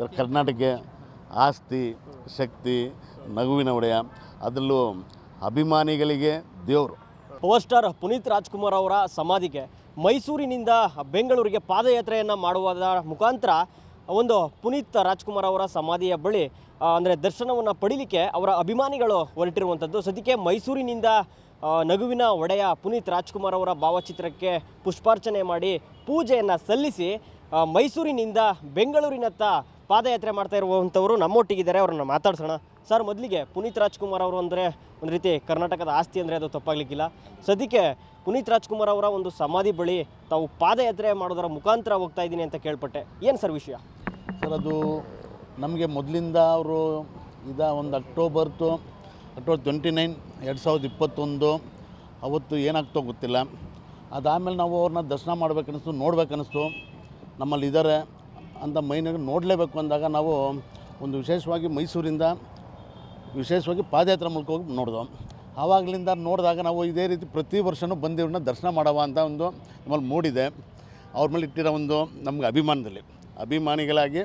ಕರ್ನಾಟಕ ಆಸ್ತಿ, ಶಕ್ತಿ, ನಗುವಿನ ಒಡೆಯ. ಅದರಲ್ಲೂ ಅಭಿಮಾನಿಗಳಿಗೆ ದೇವರು. ಪವರ್ ಸ್ಟಾರ್ ಪುನೀತ್ ರಾಜ್ಕುಮಾರ್ ಅವರ ಸಮಾಧಿಗೆ ಮೈಸೂರಿನಿಂದ ಬೆಂಗಳೂರಿಗೆ ಪಾದಯಾತ್ರೆಯನ್ನು ಮಾಡುವುದರ ಮುಖಾಂತರ ಒಂದು ಪುನೀತ್ ರಾಜ್ಕುಮಾರ್ ಅವರ ಸಮಾಧಿಯ ಬಳಿ ಅಂದರೆ ದರ್ಶನವನ್ನು ಪಡೀಲಿಕ್ಕೆ ಅವರ ಅಭಿಮಾನಿಗಳು ಹೊರಟಿರುವಂಥದ್ದು ಸದ್ಯಕ್ಕೆ ಮೈಸೂರಿನಿಂದ ನಗುವಿನ ಒಡೆಯ ಪುನೀತ್ ರಾಜ್ಕುಮಾರ್ ಅವರ ಭಾವಚಿತ್ರಕ್ಕೆ ಪುಷ್ಪಾರ್ಚನೆ ಮಾಡಿ ಪೂಜೆಯನ್ನು ಸಲ್ಲಿಸಿ ಮೈಸೂರಿನಿಂದ ಬೆಂಗಳೂರಿನತ್ತ ಪಾದಯಾತ್ರೆ ಮಾಡ್ತಾ ಇರುವಂಥವರು ನಮ್ಮೊಟ್ಟಿಗಿದ್ದಾರೆ, ಅವ್ರನ್ನ ಮಾತಾಡ್ಸೋಣ. ಸರ್, ಮೊದಲಿಗೆ ಪುನೀತ್ ರಾಜ್ಕುಮಾರ್ ಅವರು ಅಂದರೆ ಒಂದು ರೀತಿ ಕರ್ನಾಟಕದ ಆಸ್ತಿ ಅಂದರೆ ಅದು ತಪ್ಪಾಗಲಿಕ್ಕಿಲ್ಲ. ಸದ್ಯಕ್ಕೆ ಪುನೀತ್ ರಾಜ್ಕುಮಾರ್ ಅವರ ಒಂದು ಸಮಾಧಿ ಬಳಿ ತಾವು ಪಾದಯಾತ್ರೆ ಮಾಡೋದರ ಮುಖಾಂತರ ಹೋಗ್ತಾ ಇದ್ದೀನಿ ಅಂತ ಕೇಳ್ಪಟ್ಟೆ. ಏನು ಸರ್ ವಿಷಯ? ಸರ್, ಅದು ನಮಗೆ ಮೊದಲಿಂದ ಅವರು ಇದ ಒಂದು ಅಕ್ಟೋಬರ್ತು ಅಕ್ಟೋಬರ್ ಟ್ವೆಂಟಿ ನೈನ್ ಎರಡು ಸಾವಿರದ ಇಪ್ಪತ್ತೊಂದು, ಅವತ್ತು ಏನಾಗ್ತೋ ಗೊತ್ತಿಲ್ಲ. ಅದಾದಮೇಲೆ ನಾವು ಅವ್ರನ್ನ ದರ್ಶನ ಮಾಡ್ಬೇಕನ್ನಿಸ್ತು, ನೋಡ್ಬೇಕನ್ನಿಸ್ತು. ನಮ್ಮಲ್ಲಿ ಇದ್ದಾರೆ ಅಂತ ಮೈನಾಗ ನೋಡಲೇಬೇಕು ಅಂದಾಗ ನಾವು ಒಂದು ವಿಶೇಷವಾಗಿ ಮೈಸೂರಿಂದ ವಿಶೇಷವಾಗಿ ಪಾದಯಾತ್ರೆ ಮೂಲಕ ಹೋಗಿ ನೋಡಿದ್ವು ಆವಾಗಲಿಂದ ನೋಡಿದಾಗ ನಾವು ಇದೇ ರೀತಿ ಪ್ರತಿ ವರ್ಷವೂ ಬಂದಿವ್ರನ್ನ ದರ್ಶನ ಮಾಡವ ಅಂತ ಒಂದು ನಮ್ಮಲ್ಲಿ ಮೂಡಿದೆ. ಅವ್ರ ಮೇಲೆ ಇಟ್ಟಿರೋ ಒಂದು ನಮ್ಗೆ ಅಭಿಮಾನದಲ್ಲಿ. ಅಭಿಮಾನಿಗಳಾಗಿ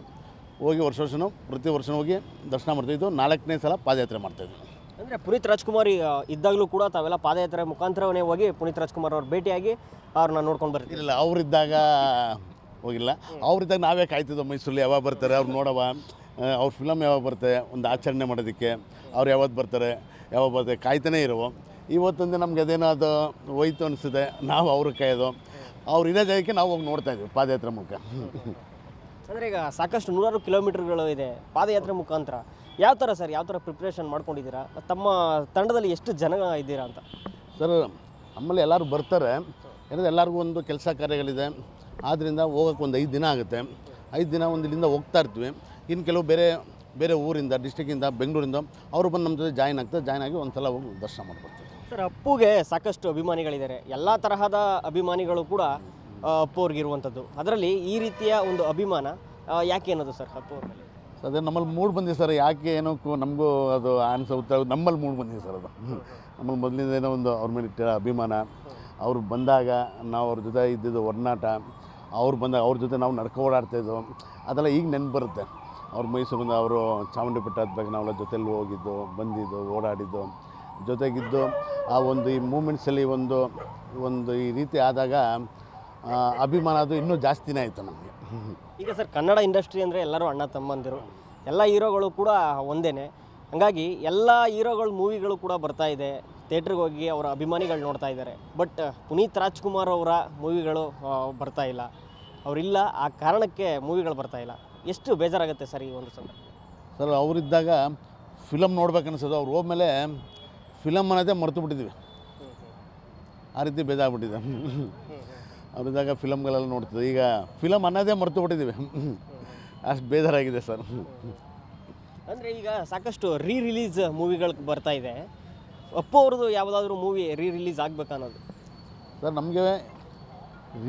ಹೋಗಿ ವರ್ಷ ವರ್ಷವೂ ಪ್ರತಿ ವರ್ಷವೂ ಹೋಗಿ ದರ್ಶನ ಮಾಡ್ತಾಯಿದ್ದು ನಾಲ್ಕನೇ ಸಲ ಪಾದಯಾತ್ರೆ ಮಾಡ್ತಾಯಿದ್ವಿ ಅಂದರೆ ಪುನೀತ್ ರಾಜ್ಕುಮಾರ್ ಇದ್ದಾಗಲೂ ಕೂಡ ತಾವೆಲ್ಲ ಪಾದಯಾತ್ರೆ ಮುಖಾಂತರವೇ ಹೋಗಿ ಪುನೀತ್ ರಾಜ್ಕುಮಾರ್ ಅವ್ರು ಭೇಟಿಯಾಗಿ ಅವ್ರನ್ನ ನೋಡ್ಕೊಂಡು ಬರ್ತೀವಿ ಇಲ್ಲ ಅವರಿದ್ದಾಗ ಹೋಗಿಲ್ಲ. ಅವ್ರಿದ್ದಾಗ ನಾವೇ ಕಾಯ್ತಿದ್ದೋ ಮೈಸೂರಲ್ಲಿ ಯಾವಾಗ ಬರ್ತಾರೆ ಅವ್ರು ನೋಡವ. ಅವ್ರ ಫಿಲಮ್ ಯಾವಾಗ ಬರುತ್ತೆ ಒಂದು ಆಚರಣೆ ಮಾಡೋದಕ್ಕೆ. ಅವ್ರು ಯಾವತ್ತು ಬರ್ತಾರೆ ಯಾವಾಗ ಬರ್ತಾರೆ ಕಾಯ್ತಾನೇ ಇರೋವು. ಇವತ್ತೊಂದು ನಮ್ಗೆ ಅದೇನೋ ಅದು ಹೋಯ್ತು ಅನಿಸಿದೆ ನಾವು ಅವ್ರ ಕಾಯೋದು. ಅವ್ರು ಇರೋ ಜಾಗಕ್ಕೆ ನಾವು ಹೋಗಿ ನೋಡ್ತಾ ಇದ್ವಿ ಪಾದಯಾತ್ರೆ ಮುಖ. ಅಂದರೆ ಈಗ ಸಾಕಷ್ಟು ನೂರಾರು ಕಿಲೋಮೀಟರ್ಗಳು ಇದೆ ಪಾದಯಾತ್ರೆ ಮುಖಾಂತರ. ಯಾವ ಥರ ಸರ್ ಯಾವ ಥರ ಪ್ರಿಪ್ರೇಷನ್ ಮಾಡ್ಕೊಂಡಿದ್ದೀರಾ? ತಮ್ಮ ತಂಡದಲ್ಲಿ ಎಷ್ಟು ಜನ ಇದ್ದೀರಾ ಅಂತ? ಸರ್ ನಮ್ಮಲ್ಲಿ ಎಲ್ಲರೂ ಬರ್ತಾರೆ. ಏನಂದರೆ ಎಲ್ಲರಿಗೂ ಒಂದು ಕೆಲಸ ಕಾರ್ಯಗಳಿದೆ. ಆದ್ದರಿಂದ ಹೋಗೋಕ್ಕೆ ಒಂದು ಐದು ದಿನ ಆಗುತ್ತೆ. ಐದು ದಿನ ಒಂದು ಇಲ್ಲಿಂದ ಹೋಗ್ತಾ ಇರ್ತೀವಿ. ಇನ್ನು ಕೆಲವು ಬೇರೆ ಬೇರೆ ಊರಿಂದ ಡಿಸ್ಟಿಕ್ಕಿಂದ ಬೆಂಗಳೂರಿಂದ ಅವರು ಬಂದು ನಮ್ಮ ಜೊತೆ ಜಾಯ್ನ್ ಆಗ್ತಾರೆ. ಜಾಯ್ನ್ ಆಗಿ ಒಂದು ಸಲ ಹೋಗಿ ದರ್ಶನ ಮಾಡ್ಬರ್ತೀವಿ ಸರ್ ಅಪ್ಪುಗೆ ಸಾಕಷ್ಟು ಅಭಿಮಾನಿಗಳಿದ್ದಾರೆ. ಎಲ್ಲ ತರಹದ ಅಭಿಮಾನಿಗಳು ಕೂಡ ಅಪ್ಪು ಅವ್ರಿಗಿರುವಂಥದ್ದು ಅದರಲ್ಲಿ ಈ ರೀತಿಯ ಒಂದು ಅಭಿಮಾನ ಯಾಕೆ ಅನ್ನೋದು ಸರ್ ಅಪ್ಪು ಅವ್ರ ಮೇಲೆ? ಅದೇ ನಮ್ಮಲ್ಲಿ ಮೂಡ್ ಬಂದಿದೆ ಸರ್ ಯಾಕೆ ಏನೋ ನಮಗೂ ಅದು ಆನ್ಸರ್ ಉತ್ತರ ನಮ್ಮಲ್ಲಿ ಮೂಡ್ ಬಂದಿದೆ ಸರ್ ಅದು. ನಮ್ಮಲ್ಲಿ ಮೊದಲಿಂದ ಏನೋ ಒಂದು ಅವ್ರ ಮೇಲೆ ಇಟ್ಟಿರೋ ಅಭಿಮಾನ. ಅವ್ರು ಬಂದಾಗ ನಾವು ಅವ್ರ ಜೊತೆ ಇದ್ದಿದ್ದು ಒಡನಾಟ ಅವ್ರು ಬಂದಾಗ ಅವ್ರ ಜೊತೆ ನಾವು ನಡ್ಕೊ ಓಡಾಡ್ತಾಯಿದ್ದು ಅದೆಲ್ಲ ಈಗ ನೆನಪು ಬರುತ್ತೆ ಅವ್ರು ಮೈಸೂರಿಂದ ಅವರು ಚಾಮುಂಡಿ ಬೆಟ್ಟ ಹತ್ಬೇಕು ನಾವೆಲ್ಲ ಜೊತೆಲಿ ಹೋಗಿದ್ದು, ಬಂದಿದ್ದು, ಓಡಾಡಿದ್ದು, ಜೊತೆಗಿದ್ದು ಆ ಒಂದು ಈ ಮೂಮೆಂಟ್ಸಲ್ಲಿ ಒಂದು ಒಂದು ಈ ರೀತಿ ಆದಾಗ ಅಭಿಮಾನ ಅದು ಇನ್ನೂ ಜಾಸ್ತಿನೇ ಆಯಿತು ನಮಗೆ. ಈಗ ಸರ್, ಕನ್ನಡ ಇಂಡಸ್ಟ್ರಿ ಅಂದರೆ ಎಲ್ಲರೂ ಅಣ್ಣ ತಮ್ಮಂದಿರು, ಎಲ್ಲ ಹೀರೋಗಳು ಕೂಡ ಒಂದೇ ಹಾಗಾಗಿ ಎಲ್ಲ ಹೀರೋಗಳ ಮೂವಿಗಳು ಕೂಡ ಬರ್ತಾ ಇದೆ. ಥಿಯೇಟ್ರಿಗೆ ಹೋಗಿ ಅವರ ಅಭಿಮಾನಿಗಳು ನೋಡ್ತಾ ಇದ್ದಾರೆ. ಬಟ್ ಪುನೀತ್ ರಾಜ್ಕುಮಾರ್ ಅವರ ಮೂವಿಗಳು ಬರ್ತಾ ಇಲ್ಲ. ಅವರಿಲ್ಲ ಆ ಕಾರಣಕ್ಕೆ ಮೂವಿಗಳು ಬರ್ತಾ ಇಲ್ಲ. ಎಷ್ಟು ಬೇಜಾರಾಗುತ್ತೆ ಸರ್ ಈ ಒಂದು ಸಂದರ್ಭ? ಸರ್ ಅವರಿದ್ದಾಗ ಫಿಲಮ್ ನೋಡ್ಬೇಕನ್ನಿಸೋದು. ಅವ್ರು ಹೋದ್ಮೇಲೆ ಫಿಲಮ್ ಅನ್ನೋದೇ ಮರೆತು ಬಿಟ್ಟಿದ್ವಿ ಆ ರೀತಿ ಬೇಜಾಗ್ಬಿಟ್ಟಿದೆ. ಅವರಿದ್ದಾಗ ಫಿಲಮ್ಗಳೆಲ್ಲ ನೋಡ್ತಿದ್ದೆ. ಈಗ ಫಿಲಮ್ ಅನ್ನೋದೇ ಮರೆತು ಬಿಟ್ಟಿದ್ದೀವಿ ಅಷ್ಟು ಬೇಜಾರಾಗಿದೆ ಸರ್. ಅಂದರೆ ಈಗ ಸಾಕಷ್ಟು ರೀ ರಿಲೀಸ್ ಮೂವಿಗಳು ಬರ್ತಾ ಇದೆ. ಅಪ್ಪು ಅವ್ರದ್ದು ಯಾವುದಾದ್ರೂ ಮೂವಿ ರೀ ರಿಲೀಸ್ ಆಗಬೇಕು ಅನ್ನೋದು? ಸರ್ ನಮಗೆ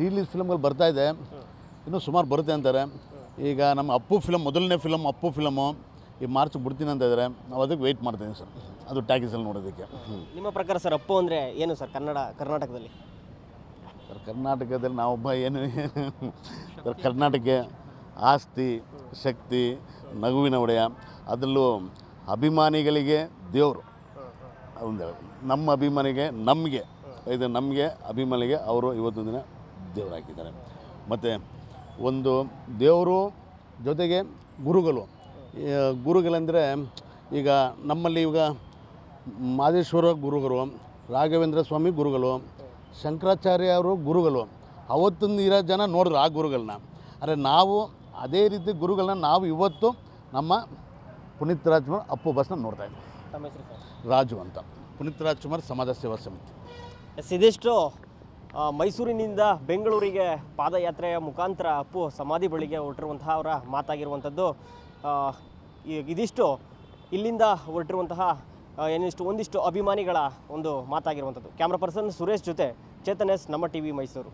ರಿಲೀಸ್ ಫಿಲಮ್ಗಳು ಬರ್ತಾ ಇದೆ. ಇನ್ನೂ ಸುಮಾರು ಬರುತ್ತೆ ಅಂತಾರೆ. ಈಗ ನಮ್ಮ ಅಪ್ಪು ಫಿಲಮ್ ಮೊದಲನೇ ಫಿಲಮ್ ಅಪ್ಪು ಫಿಲಮು ಈ ಮಾರ್ಚ್ ಬಿಡ್ತೀನಿ ಅಂತ ಇದ್ದಾರೆ ನಾವು ಅದಕ್ಕೆ ವೆಯ್ಟ್ ಮಾಡ್ತೀನಿ ಸರ್. ಅದು ಟ್ಯಾಕಿಸಲ್ಲಿ ನೋಡೋದಕ್ಕೆ. ನಿಮ್ಮ ಪ್ರಕಾರ ಸರ್ ಅಪ್ಪು ಅಂದರೆ ಏನು ಸರ್ ಕನ್ನಡ ಕರ್ನಾಟಕದಲ್ಲಿ? ಸರ್ ಕರ್ನಾಟಕದಲ್ಲಿ ನಾವೊಬ್ಬ ಏನು ಸರ್ ಕರ್ನಾಟಕ ಆಸ್ತಿ ಶಕ್ತಿ ನಗುವಿನ ಒಡೆಯ. ಅದರಲ್ಲೂ ಅಭಿಮಾನಿಗಳಿಗೆ ದೇವರು. ಒಂದು ನಮ್ಮ ಅಭಿಮಾನಿಗೆ, ನಮಗೆ, ಇದು ನಮಗೆ ಅಭಿಮಾನಿಗೆ ಅವರು ಇವತ್ತು ದಿನ ದೇವರಾಗಿದ್ದಾರೆ ಮತ್ತು ಒಂದು ದೇವರು ಜೊತೆಗೆ ಗುರುಗಳು. ಗುರುಗಳೆಂದರೆ ಈಗ ನಮ್ಮಲ್ಲಿ ಈಗ ಮಾದೇಶ್ವರ ಗುರುಗಳು, ರಾಘವೇಂದ್ರ ಸ್ವಾಮಿ ಗುರುಗಳು ಶಂಕರಾಚಾರ್ಯ ಅವರು ಗುರುಗಳು. ಅವತ್ತೊಂದು ಇರೋ ಜನ ನೋಡಿದ್ರು ಆ ಗುರುಗಳನ್ನ ಆದರೆ ನಾವು ಅದೇ ರೀತಿ ಗುರುಗಳನ್ನ ನಾವು ಇವತ್ತು ನಮ್ಮ ಪುನೀತ್ ರಾಜ್ಕುಮಾರ್ ಅಪ್ಪು ಬಸ್ನ ನೋಡ್ತಾ ಇದ್ದೀವಿ ತಮ್ಮ ಹೆಸರು ಸರ್? ರಾಜು ಅಂತ. ಪುನೀತ್ ರಾಜ್ಕುಮಾರ್ ಸಮಾಜ ಸೇವಾ ಸಮಿತಿ. ಎಸ್ ಇದಿಷ್ಟು ಆ, ಮೈಸೂರಿನಿಂದ ಬೆಂಗಳೂರಿಗೆ ಪಾದಯಾತ್ರೆಯ ಮುಖಾಂತರ ಅಪ್ಪು ಸಮಾಧಿ ಬಳಿಗೆ ಹೊರಟಿರುವಂತಹ ಅವರ ಮಾತಾಗಿರುವಂಥದ್ದು. ಆ, ಈ- ಇದಿಷ್ಟು ಇಲ್ಲಿಂದ ಹೊರಟಿರುವಂತಹ ಆ, ಏನಿಷ್ಟು ಒಂದಿಷ್ಟು ಅಭಿಮಾನಿಗಳ ಒಂದು ಮಾತಾಗಿರುವಂಥದ್ದು. ಕ್ಯಾಮ್ರಾ ಪರ್ಸನ್ ಸುರೇಶ್ ಜೊತೆ ಚೇತನ್ ಎಸ್ ನಮ್ಮ ಟಿ ವಿ ಮೈಸೂರು.